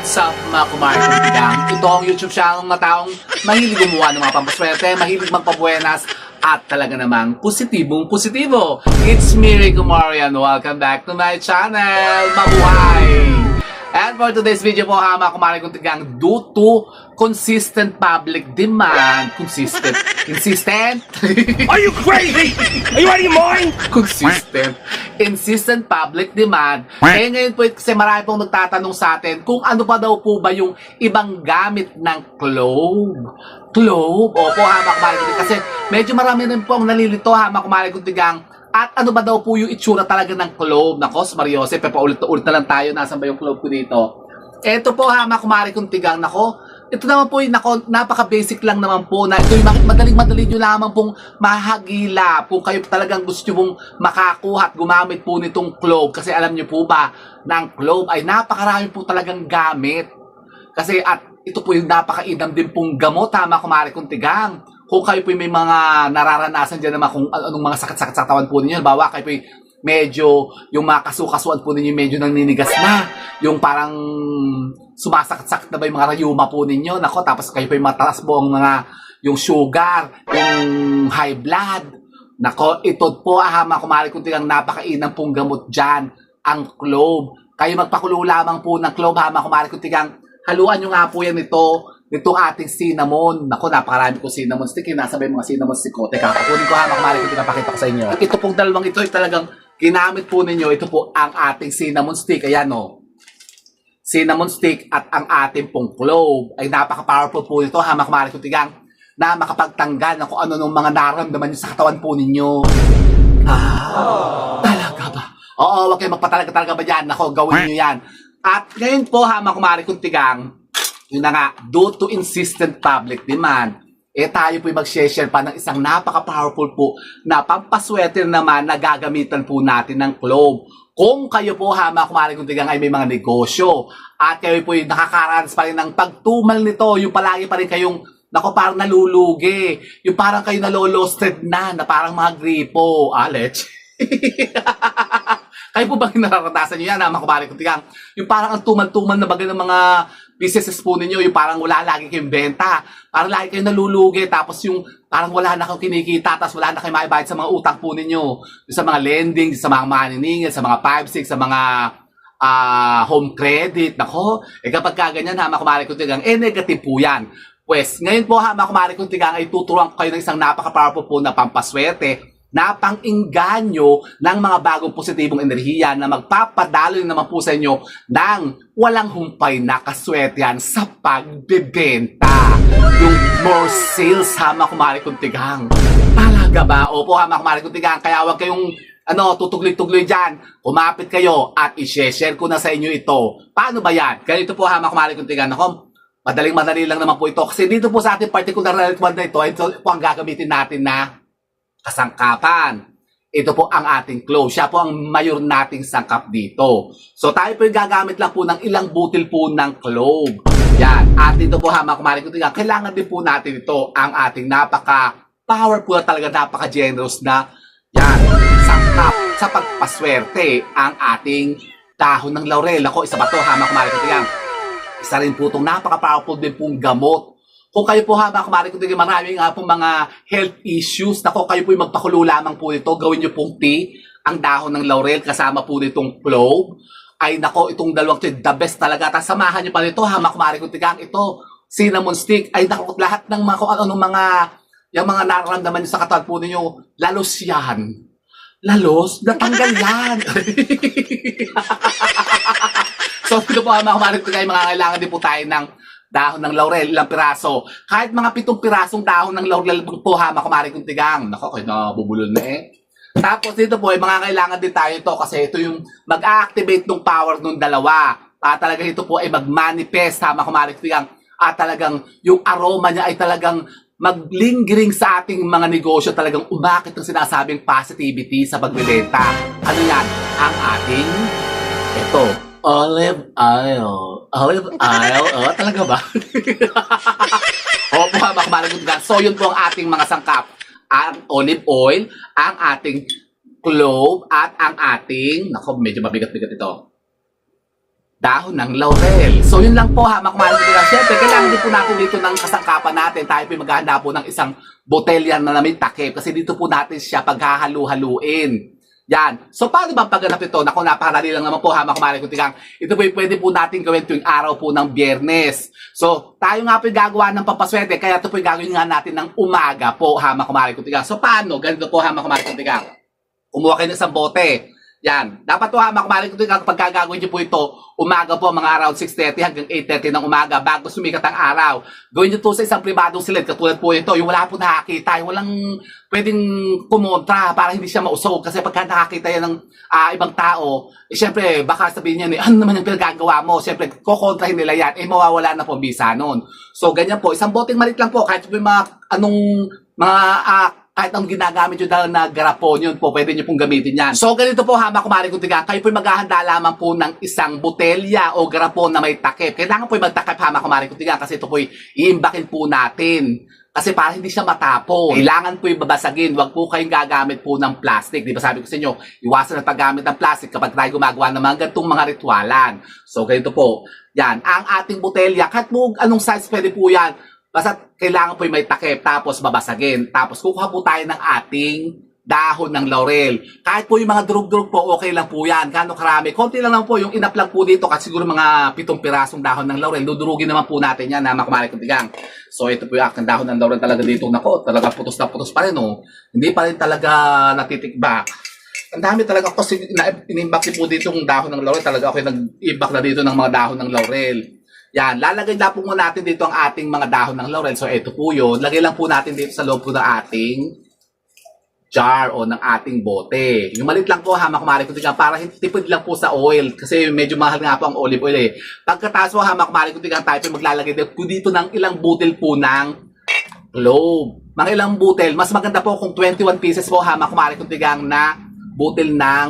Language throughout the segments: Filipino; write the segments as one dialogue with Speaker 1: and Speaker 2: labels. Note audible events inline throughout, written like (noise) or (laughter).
Speaker 1: What's up mga kumari kong Ito ang YouTube channel ng mga taong mahilig gumawa ng mga pampaswerte, mahilig magpabuenas, at talaga namang positibong positibo. It's me, Rico Marian. Welcome back to my channel. Mabuhay! And for today's video po ha, mga kumari kong tigang, due to consistent public demand, consistent, insistent,
Speaker 2: Are you crazy? Are you out of your mind? (laughs)
Speaker 1: consistent, insistent public demand. Eh ngayon po, kasi marami pong nagtatanong sa atin kung ano pa daw po ba yung ibang gamit ng clove. Clove? Opo, ha, mga kumari kong Kasi medyo marami rin po ang nalilito, ha, mga kumari kong tigang. At ano ba daw po yung itsura talaga ng clove? Nako, si Mario Jose, paulit-ulit na lang tayo. Nasaan ba yung clove ko dito? Eto po ha, mga kumari kong tigang. Nako, ito naman po yung napaka-basic lang naman po na ito yung madaling-madali nyo lamang pong mahagila kung kayo talagang gusto pong makakuha at gumamit po nitong clove. Kasi alam nyo po ba, ng clove ay napakarami po talagang gamit. Kasi at ito po yung napakainam din pong gamot ha, mga kumari kong tigang. Kung kayo po may mga nararanasan dyan naman kung an- anong mga sakit-sakit sa katawan po ninyo, bawa kayo po medyo yung mga kasukasuan po ninyo medyo naninigas na. Yung parang sumasakit-sakit na ba yung mga rayuma po ninyo. Nako, tapos kayo po yung mataas po ang mga yung sugar, yung high blood. Nako, ito po ah, mga kumari kung tigang napakainam pong gamot dyan, ang clove. Kayo magpakulo lamang po ng clove ha, mga kumari kung tigang haluan nyo nga po yan ito, nitong ating cinnamon. Nako, napakarami ko cinnamon stick. eh. Nasabay mga cinnamon stick ko. Teka, kukunin ko ha, mga kumari kung pinapakita ko sa inyo. Ito pong dalawang ito ay talagang ginamit po ninyo. Ito po ang ating cinnamon stick. Ayan o. Cinnamon stick at ang ating pong clove ay napaka-powerful po nito ha, mga kung tigang na makapagtanggal ng kung ano nung mga nararamdaman nyo sa katawan po ninyo. Ah, talaga ba? Oo, wag kayo magpatalaga talaga ba yan? Nako, gawin nyo yan. At ngayon po ha, mga kumari kong tigang, yun na nga, due to insistent public demand, eh tayo po mag-share pa ng isang napaka-powerful po na pampaswerte naman na gagamitan po natin ng clove. Kung kayo po ha, mga kumari kong tigang ay may mga negosyo at kayo po nakakaranas pa rin ng pagtumal nito, yung palagi pa rin kayong Nako, parang nalulugi. Yung parang kayo nalolosted na, na parang mga gripo. Alet. (laughs) kayo po bang (laughs) nararanasan nyo yan, ha, mga kumari kong tigang? Yung parang ang tumal-tumal na bagay ng mga businesses po ninyo, yung parang wala lagi kayong benta. Parang lagi kayong nalulugi, tapos yung parang wala na kayong kinikita, tapos wala na kayong maibayad sa mga utang po ninyo. Sa mga lending, sa mga maniningil, sa mga 5-6, sa mga ah home credit. Nako, eh kapag kaganyan ha, mga kumari kong tigang, eh negative po yan. Pues, ngayon po ha, mga kumari kong tigang, ay tuturuan ko kayo ng isang napaka-powerful po na pampaswerte na pang-inganyo ng mga bagong positibong enerhiya na magpapadalo naman po sa inyo ng walang humpay na kaswertehan sa pagbebenta. Yung more sales ha, mga kumari kong tigang. Talaga ba? Opo ha, mga kumari kong tigang. Kaya huwag kayong ano, tutugli-tugli dyan. Kumapit kayo at i-share ko na sa inyo ito. Paano ba yan? Ganito po ha, mga kumari kong tigang. Ako, madaling madali lang naman po ito. Kasi dito po sa ating particular na na ito, ito po ang gagamitin natin na kasangkapan. Ito po ang ating clove. Siya po ang mayor nating sangkap dito. So tayo po gagamit lang po ng ilang butil po ng clove. Yan. At dito po ha, mga kumari ko kailangan din po natin ito ang ating napaka powerful talaga napaka-generous na yan, sangkap sa pagpaswerte ang ating dahon ng laurel. Ako, isa pa to ha, mga kumari ko. Isa rin po itong napaka-powerful din pong gamot kung kayo po ha, mga kumari din, maraming nga pong mga health issues, nako kayo po magpakulo lamang po nito, gawin nyo pong tea, ang dahon ng laurel, kasama po nitong clove, ay nako, itong dalawang to, the best talaga. Tapos samahan nyo pa nito ha, mga kumari ko tigang, ito, cinnamon stick, ay nako, lahat ng mga, kung ano, mga, yung mga nararamdaman nyo sa katawan po ninyo, lalos yan. Lalos? Natanggal yan. (laughs) so, ito po, mga kumari ko mga kailangan din po tayo ng dahon ng laurel, ilang piraso. Kahit mga pitong pirasong dahon ng laurel po ha, makumari kong tigang. Nako, kayo nabubulol na eh. Tapos dito po, ay mga kailangan din tayo ito kasi ito yung mag-activate ng power ng dalawa. At talaga ito po ay mag-manifest ha, makumari kong tigang. At talagang yung aroma niya ay talagang maglingering sa ating mga negosyo talagang umakit ang sinasabing positivity sa pagbebenta. Ano yan? Ang ating ito, olive oil. Olive oil? (laughs) Oh, talaga ba? Opo, ha, makamalang ka. So, yun po ang ating mga sangkap. Ang olive oil, ang ating clove, at ang ating, nako, medyo mabigat-bigat ito. dahon ng laurel. So yun lang po ha, mga kumain ko Siyempre, kailangan din po natin dito ng kasangkapan natin. Tayo po maghahanda po ng isang botelya na may takip kasi dito po natin siya paghahalu-haluin. Yan. So, paano ba pagganap ito? Naku, napakarali lang naman po, ha, mga kumain ko Ito po pwede po natin gawin tuwing araw po ng biyernes. So, tayo nga po yung gagawa ng pampaswerte, kaya ito po yung gagawin nga natin ng umaga po, ha, mga kumain ko So, paano? Ganito po, ha, mga kumain ko Kumuha kayo ng isang bote. Yan. Dapat po ha, makumalik ko kapag gagawin niyo po ito, umaga po mga around 6.30 hanggang 8.30 ng umaga bago sumikat ang araw. Gawin niyo to sa isang pribadong silid katulad po ito, yung wala po nakakita, yung walang pwedeng kumontra para hindi siya mausog kasi pagka nakakita yan ng ah, ibang tao, eh syempre baka sabihin niya, ano naman yung pinagagawa mo? Syempre, kukontrahin nila yan, eh mawawala na po ang visa nun. So ganyan po, isang boteng malit lang po, kahit po yung mga anong mga ah, kahit ang ginagamit nyo dahil na garapon yun po, pwede nyo pong gamitin yan. So, ganito po ha, mga kumari kong tiga, kayo po maghahanda lamang po ng isang botelya o garapon na may takip. Kailangan po magtakip ha, mga kumari kong tiga, kasi ito po iimbakin po natin. Kasi para hindi siya matapon. Kailangan po yung babasagin. Huwag po kayong gagamit po ng plastic. Di ba sabi ko sa inyo, iwasan ang paggamit ng plastic kapag tayo gumagawa ng mga ganitong mga ritualan. So, ganito po. Yan. Ang ating botelya, kahit mo anong size pwede po yan, Basta kailangan po may takip, tapos babasagin. Tapos kukuha po tayo ng ating dahon ng laurel. Kahit po yung mga durug-durug po, okay lang po yan. Kano karami. Konti lang lang po yung inap lang po dito kasi siguro mga pitong pirasong dahon ng laurel. Dudurugin naman po natin yan na makumalik ng tigang. So ito po yung aking dahon ng laurel talaga dito. Nako, talaga putos na putos pa rin. Oh. Hindi pa rin talaga natitikbak. Ang dami talaga kasi na inimbak po dito yung dahon ng laurel. Talaga ako nag-ibak na dito ng mga dahon ng laurel. Yan, lalagay na po natin dito ang ating mga dahon ng laurel. So, ito po yun. Lagay lang po natin dito sa loob po ng ating jar o ng ating bote. Yung malit lang po ha, makumari ko tigang para tipid lang po sa oil kasi medyo mahal nga po ang olive oil eh. Pagkatapos po ha, makumari ko tigang tayo maglalagay dito, dito ng ilang butil po ng clove. Mga ilang butil. Mas maganda po kung 21 pieces po ha, makumari ko tigang na butil ng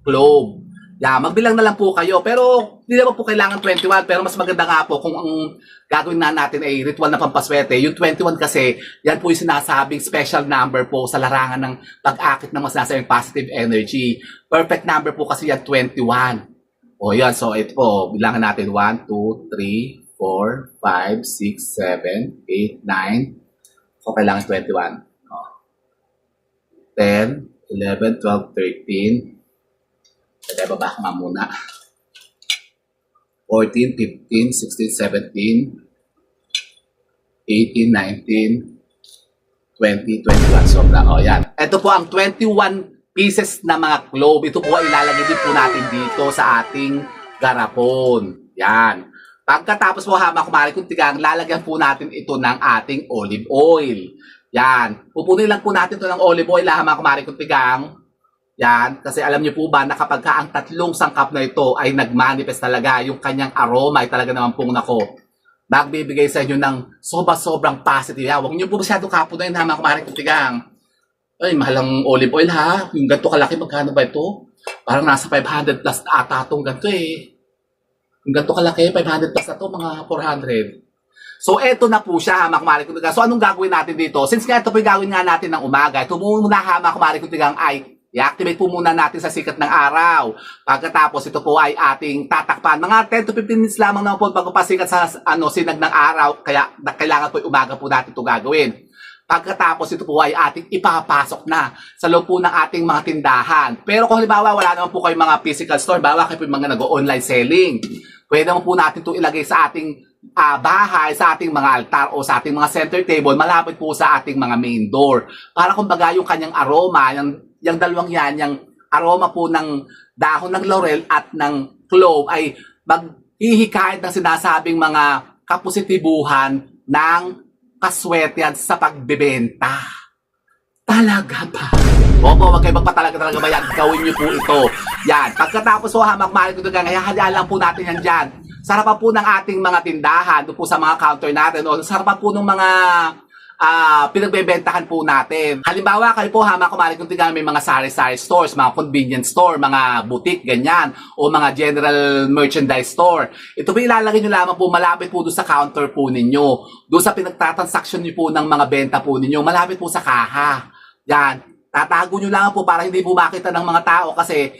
Speaker 1: clove. Yeah, magbilang na lang po kayo. Pero hindi naman po kailangan 21. Pero mas maganda nga po kung ang gagawin na natin ay ritual na pampaswerte. Yung 21 kasi, yan po yung sinasabing special number po sa larangan ng pag-akit ng mas sinasabing positive energy. Perfect number po kasi yan 21. O yan, so ito po, bilangan natin 1, 2, 3, 4, 5, 6, 7, 8, 9. So kailangan 21. O. 10, 11, 12, 13, Teka, baba nga muna. 14, 15, 16, 17, 18, 19, 20, 21. Sobra. O, yan. Ito po ang 21 pieces na mga clove. Ito po ay ilalagay din po natin dito sa ating garapon. Yan. Pagkatapos po hama kumari kung tigang, lalagyan po natin ito ng ating olive oil. Yan. Pupunin lang po natin ito ng olive oil, hama kumari kung tigang. Yan, kasi alam niyo po ba na kapag ka ang tatlong sangkap na ito ay nagmanifest talaga, yung kanyang aroma ay talaga naman pong nako, magbibigay sa inyo ng sobra-sobrang positive. Ya, huwag niyo po masyado kapunin ha, mga kumaring kutigang. Ay, mahalang olive oil ha. Yung ganito kalaki, magkano ba ito? Parang nasa 500 plus na ata itong ganito eh. Yung ganito kalaki, 500 plus na to, mga 400. So, eto na po siya, mga kumaring kutigang. So, anong gagawin natin dito? Since nga ito po yung gagawin nga natin ng umaga, ito muna ha, mga kumaring kutigang ay I-activate po muna natin sa sikat ng araw. Pagkatapos ito po ay ating tatakpan. Mga 10 to 15 minutes lamang naman po bago pasikat sa ano, sinag ng araw. Kaya kailangan po umaga po natin ito gagawin. Pagkatapos ito po ay ating ipapasok na sa loob po ng ating mga tindahan. Pero kung halimbawa wala naman po kayong mga physical store, bawa kayo po yung mga nag-online selling. Pwede naman po natin ito ilagay sa ating uh, bahay, sa ating mga altar o sa ating mga center table, malapit po sa ating mga main door. Para kumbaga yung kanyang aroma, yung yung dalawang yan, yung aroma po ng dahon ng laurel at ng clove ay maghihikayat ng sinasabing mga kapositibuhan ng kaswertehan sa pagbebenta. Talaga ba? Opo, wag kayo magpatalaga talaga ba yan? Gawin niyo po ito. Yan. Pagkatapos po, hamak mali ko doon, hayaan lang po natin yan dyan. Sa harapan po ng ating mga tindahan, doon po sa mga counter natin, o sa harapan po ng mga ah pinagbebentahan po natin. Halimbawa, kayo po hama kumari kung tingnan may mga sari-sari stores, mga convenience store, mga boutique, ganyan, o mga general merchandise store. Ito po ilalagay nyo lamang po malapit po doon sa counter po ninyo. Doon sa pinagtatransaksyon nyo po ng mga benta po ninyo, malapit po sa kaha. Yan. Tatago nyo lang po para hindi po makita ng mga tao kasi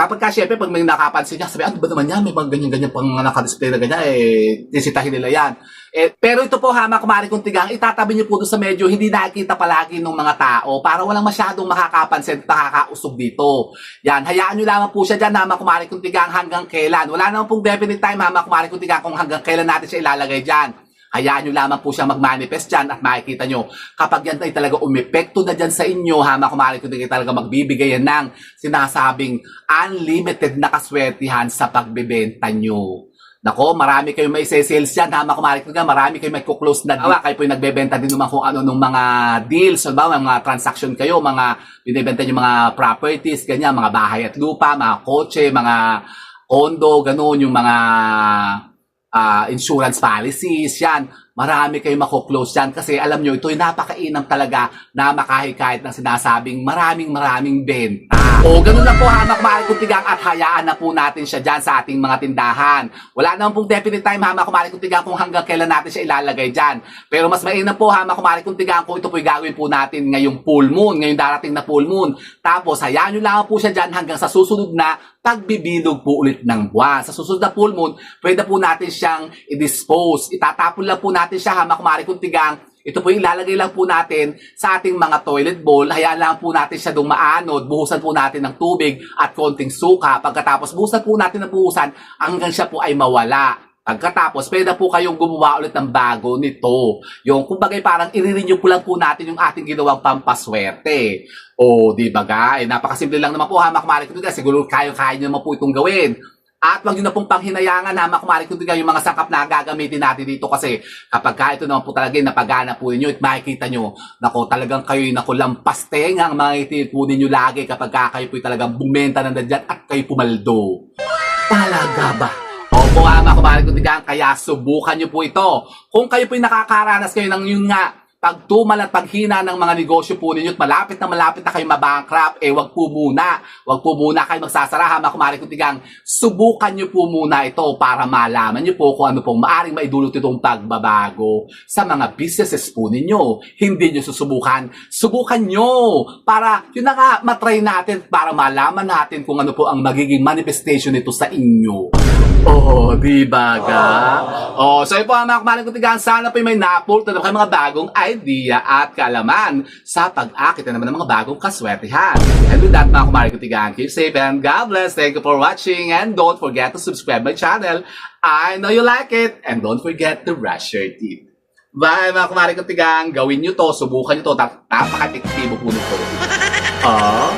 Speaker 1: Kapag ka, syempre, pag may nakapansin niya, sabi, ano ba naman yan? May mga ganyan-ganyan pang nakadisplay na ganyan, eh, tisitahin nila yan. Eh, pero ito po, hama, kumari kong tigang, itatabi niyo po doon sa medyo hindi nakikita palagi ng mga tao para walang masyadong makakapansin at nakakausog dito. Yan, hayaan niyo lamang po siya dyan, hama, kumari kong tigang hanggang kailan. Wala naman pong definite time, hama, kumari kong tigang kung hanggang kailan natin siya ilalagay dyan. Hayaan nyo lamang po siyang mag-manifest dyan at makikita nyo kapag yan ay talaga umepekto na dyan sa inyo, hama kumari ko din talaga magbibigay yan ng sinasabing unlimited na kaswertihan sa pagbebenta nyo. Nako, marami kayong may sales hama kumari ko marami kayong may kuklose na deal. Kayo po yung nagbebenta din naman kung ano nung mga deals, so ba, mga transaction kayo, mga binibenta nyo mga properties, ganyan, mga bahay at lupa, mga kotse, mga condo, ganun, yung mga ah, insurance policies, yan. Marami kayong makuklose yan kasi alam nyo, ito ay napakainam talaga na makahikayat ng sinasabing maraming maraming benta. O ganun lang po hamak kumari kuntigang at hayaan na po natin siya dyan sa ating mga tindahan. Wala naman pong definite time hamak kumari kuntigang kung hanggang kailan natin siya ilalagay dyan. Pero mas mainam po hamak kumari kuntigang kung ito po gagawin po natin ngayong full moon, ngayong darating na full moon. Tapos hayaan nyo lang po siya dyan hanggang sa susunod na pagbibilog po ulit ng buwan. Sa susunod na full moon, pwede po natin siyang i-dispose. Itatapon lang po natin siya hamak kumari kuntigang ito po yung ilalagay lang po natin sa ating mga toilet bowl. Hayaan lang po natin siya dong maanod. Buhusan po natin ng tubig at konting suka. Pagkatapos buhusan po natin ng buhusan hanggang siya po ay mawala. Pagkatapos, pwede po kayong gumawa ulit ng bago nito. Yung, kumbaga, parang i-renew po lang po natin yung ating ginawang pampaswerte. O, di ba ga? Eh, napakasimple lang naman po, hamak marik ko Siguro kayo-kaya nyo naman po itong gawin. At wag nyo na pong panghinayangan na makumari kung yung mga sangkap na gagamitin natin dito kasi kapag ka ito naman po talaga yung napagana po ninyo at makikita nyo, nako talagang kayo yung naku lampasteng ang mga itin po ninyo lagi kapag ka kayo po talagang bumenta ng dadyan at kayo pumaldo. Talaga ba? Opo nga mga kumari kung kaya subukan nyo po ito. Kung kayo po yung nakakaranas kayo ng yun nga, pagtumal at paghina ng mga negosyo po ninyo at malapit na malapit na kayo mabankrupt, eh wag po muna. Wag po muna kayo magsasara ha, mga kumari kung Subukan nyo po muna ito para malaman nyo po kung ano pong maaring maidulot itong pagbabago sa mga businesses po ninyo. Hindi nyo susubukan. Subukan nyo para yun na nga matry natin para malaman natin kung ano po ang magiging manifestation nito sa inyo. Oh, di ba ga? Oh, so yun po ang mga kutigan. Sana po may napulto na kayo mga bagong idea at kaalaman sa pag-akit na naman ng mga bagong kaswertihan. And with that mga kumalang kutigan, keep safe and God bless. Thank you for watching and don't forget to subscribe my channel. I know you like it and don't forget to brush your teeth. Bye mga kumaring kutigang. Gawin nyo to, subukan nyo to. Tap- Napaka-epektibo po nito. Oh.